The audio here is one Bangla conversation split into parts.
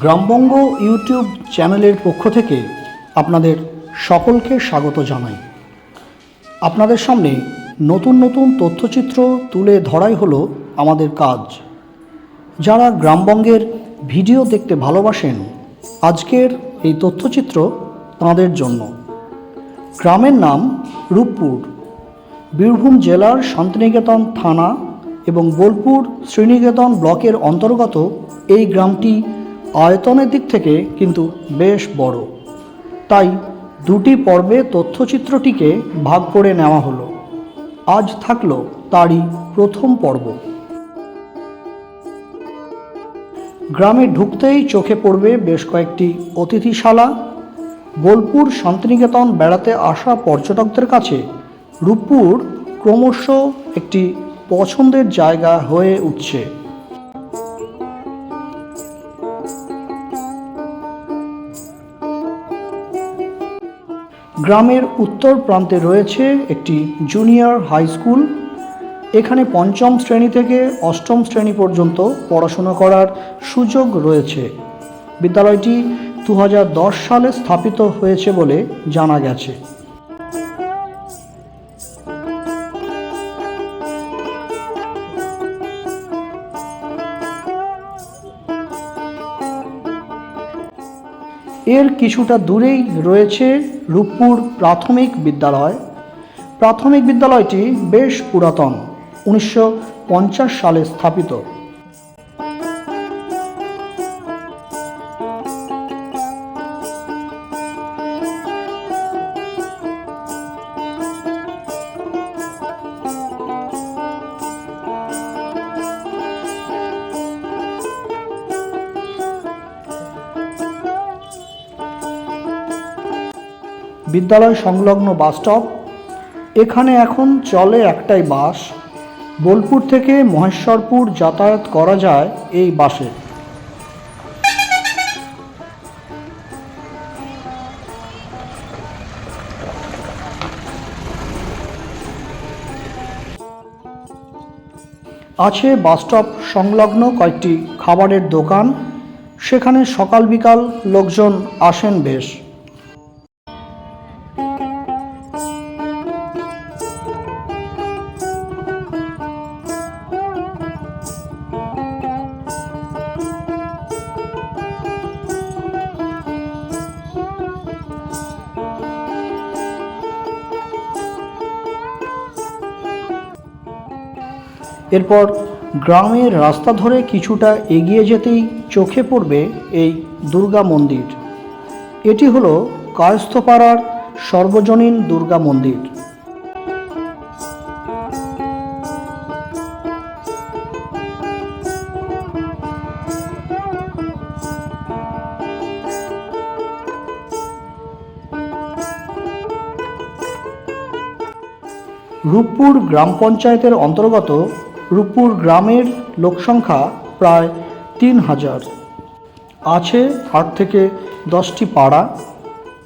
গ্রামবঙ্গ ইউটিউব চ্যানেলের পক্ষ থেকে আপনাদের সকলকে স্বাগত জানাই। আপনাদের সামনে নতুন নতুন তথ্যচিত্র তুলে ধরাই হলো আমাদের কাজ। যারা গ্রামবঙ্গের ভিডিও দেখতে ভালোবাসেন, আজকের এই তথ্যচিত্র তাঁদের জন্য। গ্রামের নাম রূপপুর। বীরভূম জেলার শান্তিনিকেতন থানা এবং বোলপুর শ্রীনিকেতন ব্লকের অন্তর্গত এই গ্রামটি আয়তনের দিক থেকে কিন্তু বেশ বড়। তাই দুটি পর্বে তথ্যচিত্রটিকে ভাগ করে নেওয়া হলো। আজ থাকল তারই প্রথম পর্ব। গ্রামে ঢুকতেই চোখে পড়বে বেশ কয়েকটি অতিথিশালা। বোলপুর শান্তিনিকেতন বেড়াতে আসা পর্যটকদের কাছে রূপপুর ক্রমশ একটি পছন্দের জায়গা হয়ে উঠছে। গ্রামের উত্তর প্রান্তে রয়েছে একটি জুনিয়র হাই স্কুল এখানে পঞ্চম শ্রেণি থেকে অষ্টম শ্রেণি পর্যন্ত পড়াশোনা করার সুযোগ রয়েছে। বিদ্যালয়টি দু হাজার দশ সালে স্থাপিত হয়েছে বলে জানা গেছে। এর কিছুটা দূরেই রয়েছে রূপপুর প্রাথমিক বিদ্যালয়। প্রাথমিক বিদ্যালয়টি বেশ পুরাতন, উনিশশো পঞ্চাশ সালে স্থাপিত। বিদ্যালয় সংলগ্ন বাস স্টপ। এখানে এখন চলে একটাই বাস। বোলপুর থেকে মহেশ্বরপুর যাতায়াত করা যায় এই বাসে। আছে বাসস্টপ সংলগ্ন কয়েকটি খাবারের দোকান। সেখানে সকাল বিকাল লোকজন আসেন বেশ। এরপর গ্রামের রাস্তা ধরে কিছুটা এগিয়ে যেতেই চোখে পড়বে এই দুর্গা মন্দির। এটি হলো কায়স্থপাড়ার সর্বজনীন দুর্গা মন্দির। রূপপুর গ্রাম পঞ্চায়েতের অন্তর্গত রূপপুর গ্রামের লোকসংখ্যা প্রায় তিন হাজার। আছে আট থেকে দশটি পাড়া।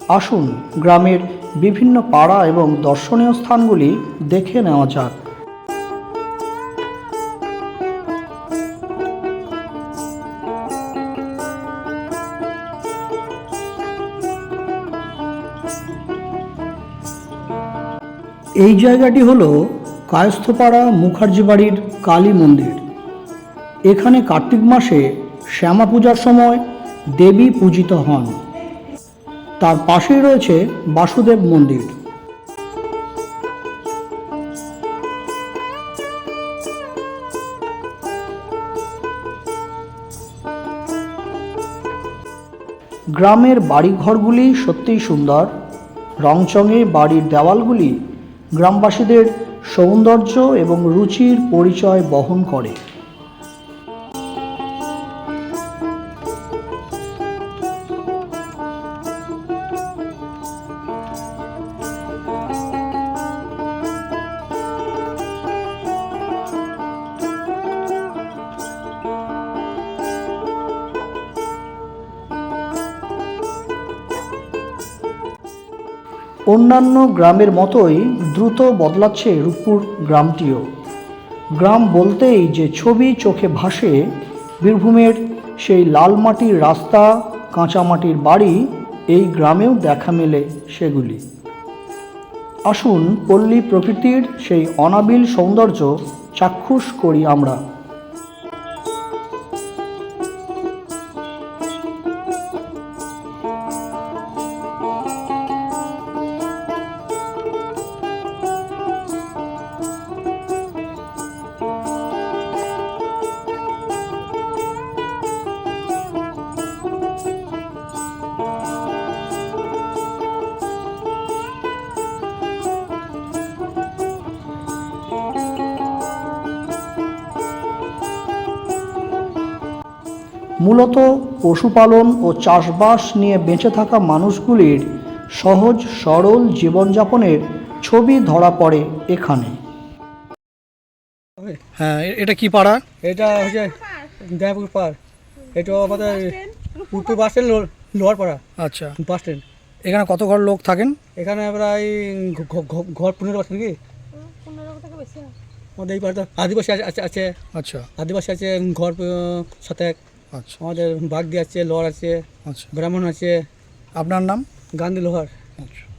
আসুন গ্রামের বিভিন্ন পাড়া এবং দর্শনীয় স্থানগুলি দেখে নেওয়া যাক। এই জায়গাটি হলো কায়স্থপাড়া মুখার্জি বাড়ির কালী মন্দির। এখানে কার্তিক মাসে শ্যামা পূজার সময় দেবী পূজিত হন। তার পাশেই রয়েছে বাসুদেব মন্দির। গ্রামের বাড়িঘরগুলি সত্যিই সুন্দর। রংচঙে বাড়ির দেওয়ালগুলি গ্রামবাসীদের সৌন্দর্য এবং রুচির পরিচয় বহন করে। অন্যান্য গ্রামের মতোই দ্রুত বদলাচ্ছে রূপপুর গ্রামটিও। গ্রাম বলতেই যে ছবি চোখে ভাসে, বীরভূমের সেই লাল মাটির রাস্তা কাঁচা মাটির বাড়ি, এই গ্রামেও দেখা মেলে সেগুলি। আসুন পল্লী প্রকৃতির সেই অনাবিল সৌন্দর্য চাক্ষুষ করি আমরা। মূলত পশুপালন ও চাষবাস নিয়ে বেঁচে থাকা মানুষগুলির সহজ সরল জীবনযাপনের ছবি ধরা পড়ে এখানে। হ্যাঁ এটা কি পাড়া? এটা হচ্ছে দয়াপুর পার এটা আমাদের উত্তর বাস স্ট্যান্ড লোয়ার পাড়া। আচ্ছা। Bus stand. এখানে কত ঘর লোক থাকেন? এখানে প্রায় ঘর পনেরো আছে নাকি? আমাদের এই পাড়াতে আদিবাসী আছে- আছে। আচ্ছা। আদিবাসী আছে ঘর সাথে আচ্ছা। আমাদের বাগদি আছে লোহার আছে আচ্ছা। ব্রাহ্মণ আছে। আপনার নাম? গান্ধী লোহার। আচ্ছা।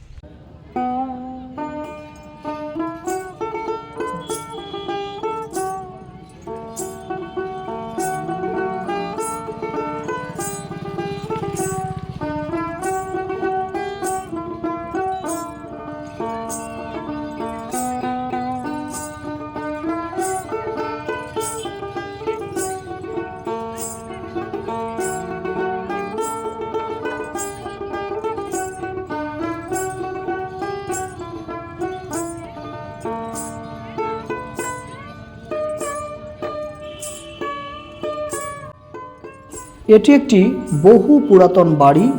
এটি একটি বহু পুরাতন বাড়ি।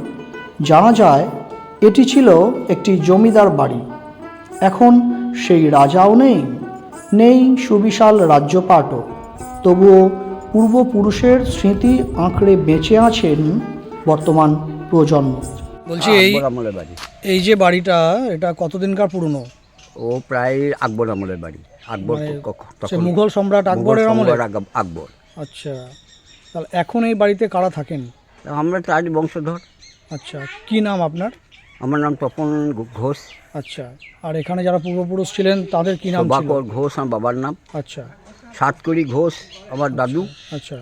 জানা যায় এটি ছিল একটি জমিদার বাড়ি। এখন সেই রাজাও নেই নেই সুবিশাল রাজ্যপাটও। তবুও পূর্বপুরুষের স্মৃতি আঁকড়ে বেঁচে আছেন বর্তমান প্রজন্ম। বলছি এই আমলের বাড়ি। এই যে বাড়িটা এটা কতদিনকার পুরনো? ও প্রায় আকবর আমলের বাড়ি। আকবর মুঘল সম্রাট আকবরের আমলে? আকবর। আচ্ছা। তাহলে এখন এই বাড়িতে কারা থাকেন? আমরা তারই বংশধর। আচ্ছা কি নাম আপনার? আমার নাম তপন ঘোষ। আচ্ছা আর এখানে যারা পূর্বপুরুষ ছিলেন তাদের কি নাম প্রভাকর ঘোষ আমার বাবার নাম। আচ্ছা। সাতকড়ি ঘোষ আমার দাদু। আচ্ছা।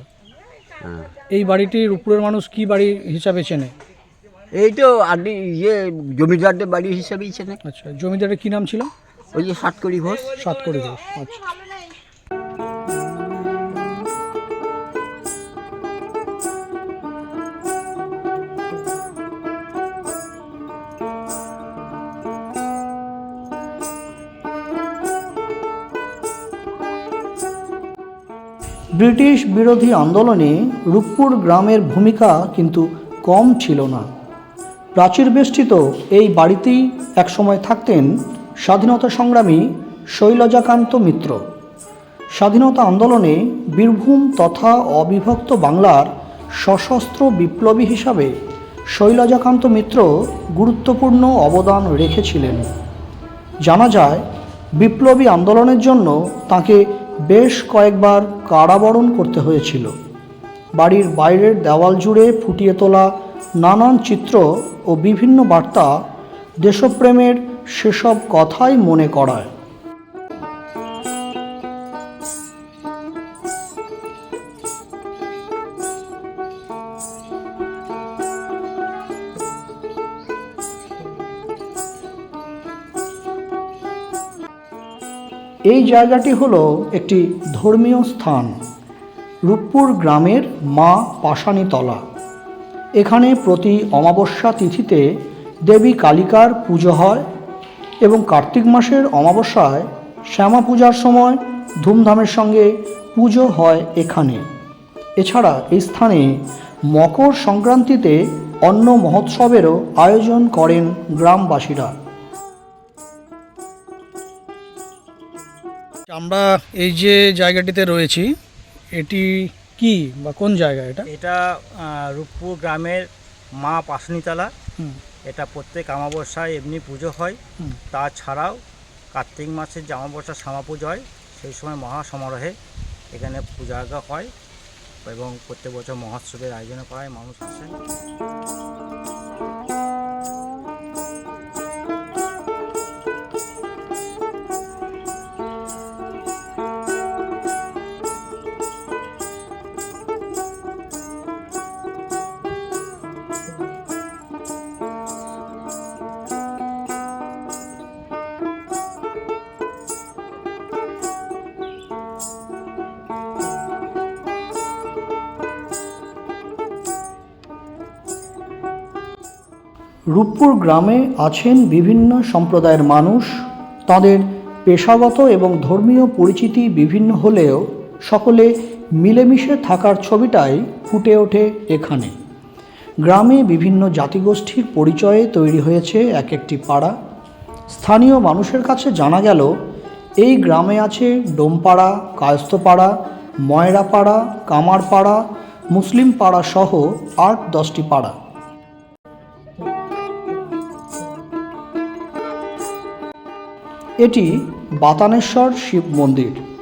হ্যাঁ। এই বাড়িটির উপরের মানুষ কি বাড়ি হিসাবে চেনে? এই তো আদি ইয়ে জমিদারদের বাড়ি হিসাবেই চেনে। আচ্ছা জমিদারের কি নাম ছিল? ওই যে সাতকড়ি ঘোষ। সাতকড়ি ঘোষ আচ্ছা। ব্রিটিশ বিরোধী আন্দোলনে রূপপুর গ্রামের ভূমিকা কিন্তু কম ছিল না। প্রাচীর বেষ্টিত এই বাড়িতেই একসময় থাকতেন স্বাধীনতা সংগ্রামী শৈলজাকান্ত মিত্র। স্বাধীনতা আন্দোলনে বীরভূম তথা অবিভক্ত বাংলার সশস্ত্র বিপ্লবী হিসাবে শৈলজাকান্ত মিত্র গুরুত্বপূর্ণ অবদান রেখেছিলেন। জানা যায়, বিপ্লবী আন্দোলনের জন্য তাকে বেশ কয়েকবার কারাবরণ করতে হয়েছিল। বাড়ির বাইরের দেওয়াল জুড়ে ফুটিয়ে তোলা নানান চিত্র ও বিভিন্ন বার্তা দেশপ্রেমের সেসব কথাই মনে করায়। এই জায়গাটি হলো একটি ধর্মীয় স্থান। রূপপুর গ্রামের মা পাশানিতলা এখানে প্রতি অমাবস্যা তিথিতে দেবী কালিকার পুজো হয় এবং কার্তিক মাসের অমাবস্যায় শ্যামা পূজার সময় ধুমধামের সঙ্গে পুজো হয় এখানে। এছাড়া এই স্থানে মকর সংক্রান্তিতে অন্ন মহোৎসবেরও আয়োজন করেন গ্রামবাসীরা। আমরা এই যে জায়গাটিতে রয়েছি এটি কি বা কোন জায়গা এটা? এটা রূপপুর গ্রামের মা পাশনিতলা। এটা প্রত্যেক অমাবস্যায় এমনি পুজো হয়। তাছাড়াও কার্তিক মাসের যে অমাবস্যা শ্যামা পুজো হয় সেই সময় মহা সমারোহে এখানে পূজা হয় এবং প্রত্যেক বছর মহোৎসবের আয়োজন করা হয় মানুষ আসেন রূপপুর গ্রামে আছেন বিভিন্ন সম্প্রদায়ের মানুষ। তাদের পেশাগত এবং ধর্মীয় পরিচিতি বিভিন্ন হলেও সকলে মিলেমিশে থাকার ছবিটাই ফুটে ওঠে এখানে। গ্রামে বিভিন্ন জাতিগোষ্ঠীর পরিচয়ে তৈরি হয়েছে এক একটি পাড়া। স্থানীয় মানুষের কাছে জানা গেল, এই গ্রামে আছে ডোমপাড়া কায়স্থপাড়া ময়রাপাড়া, কামারপাড়া মুসলিম পাড়া সহ আট দশটি পাড়া। এটি বাতানেশ্বর শিব মন্দির।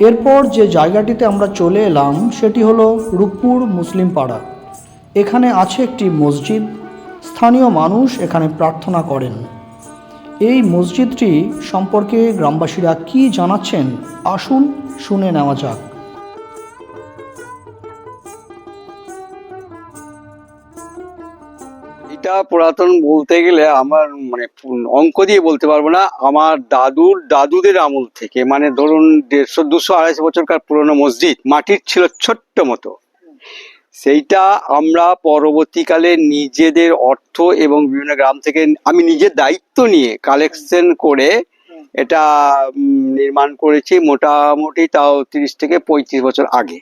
এরপর যে জায়গাটিতে আমরা চলে এলাম, সেটি হলো রূপপুর মুসলিম পাড়া। এখানে আছে একটি মসজিদ। স্থানীয় মানুষ এখানে প্রার্থনা করেন। এই মসজিদটি সম্পর্কে গ্রামবাসীরা কি জানাচ্ছেন, আসুন শুনে নেওয়া যাক। এটা পুরাতন বলতে গেলে আমার মানে অঙ্ক দিয়ে বলতে পারব না, আমার দাদুর, দাদুদের আমল থেকে মানে ধরুন দেড়শো, দুশো, আড়াইশো বছরকার পুরনো মসজিদ, মাটির ছিল ছোট্ট মতো। সেইটা আমরা পরবর্তীকালে নিজেদের অর্থ এবং বিভিন্ন গ্রাম থেকে আমি নিজের দায়িত্ব নিয়ে কালেকশন করে এটা নির্মাণ করেছি মোটামুটি তাও তিরিশ থেকে পঁয়ত্রিশ বছর আগে।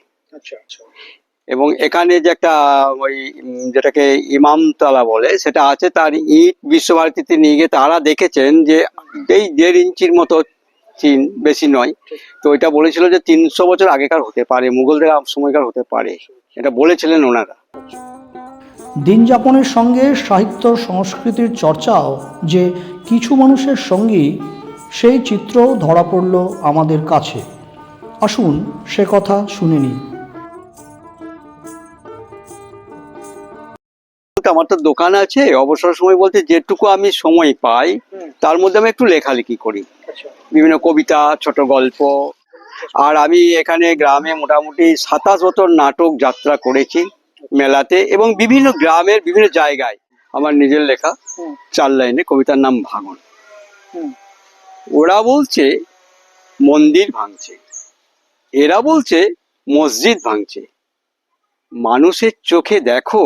এবং এখানে যে একটা, ওই যেটাকে ইমামতলা বলে, সেটা আছে, তার ইট বিশ্বভারতীতে নিয়ে গিয়ে তারা দেখেছেন যে এই দেড় ইঞ্চির মতো চিন, বেশি নয়। তো এটা বলেছিল যে তিনশো বছর আগেকার হতে পারে, মুঘলদের সময়কার হতে পারে। এটা বলেছিলেন ওনারা। দিন যাপনের সঙ্গে সাহিত্য সংস্কৃতির চর্চাও যে কিছু মানুষের সঙ্গী, সেই চিত্র ধরা পড়ল আমাদের কাছে। আসুন সে কথা শুনে নিই। আমার তো দোকান আছে অবসর সময় বলতে যেটুকু আমি সময় পাই তার মধ্যে আমি একটু লেখালেখি করি। বিভিন্ন কবিতা ছোট গল্প। আর আমি এখানে গ্রামে মোটামুটি সাতাশ বছর নাটক যাত্রা করেছি মেলাতে এবং বিভিন্ন গ্রামের বিভিন্ন জায়গায় আমার নিজের লেখা চার লাইনে কবিতার নাম ভাঙন। ওরা বলছে মন্দির ভাঙছে। এরা বলছে মসজিদ ভাঙছে। মানুষের চোখে দেখো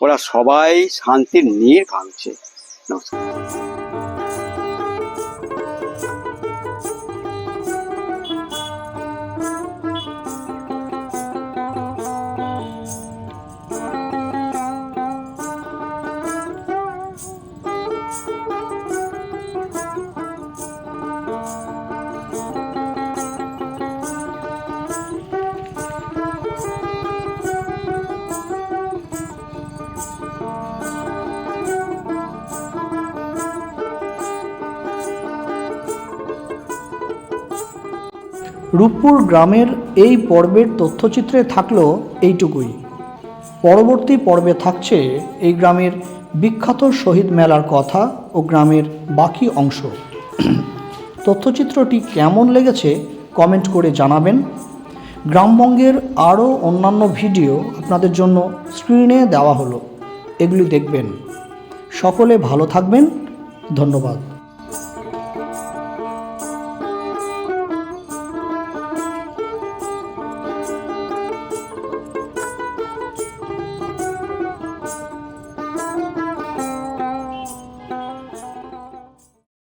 ওরা সবাই শান্তির নীর ভাঙছে। নমস্কার। রূপপুর গ্রামের এই পর্বের তথ্যচিত্রে থাকল এইটুকুই। পরবর্তী পর্বে থাকছে এই গ্রামের বিখ্যাত শহীদ মেলার কথা ও গ্রামের বাকি অংশ। তথ্যচিত্রটি কেমন লেগেছে কমেন্ট করে জানাবেন। গ্রামবঙ্গের আরও অন্যান্য ভিডিও আপনাদের জন্য স্ক্রিনে দেওয়া হলো। এগুলি দেখবেন। সকলে ভালো থাকবেন। ধন্যবাদ।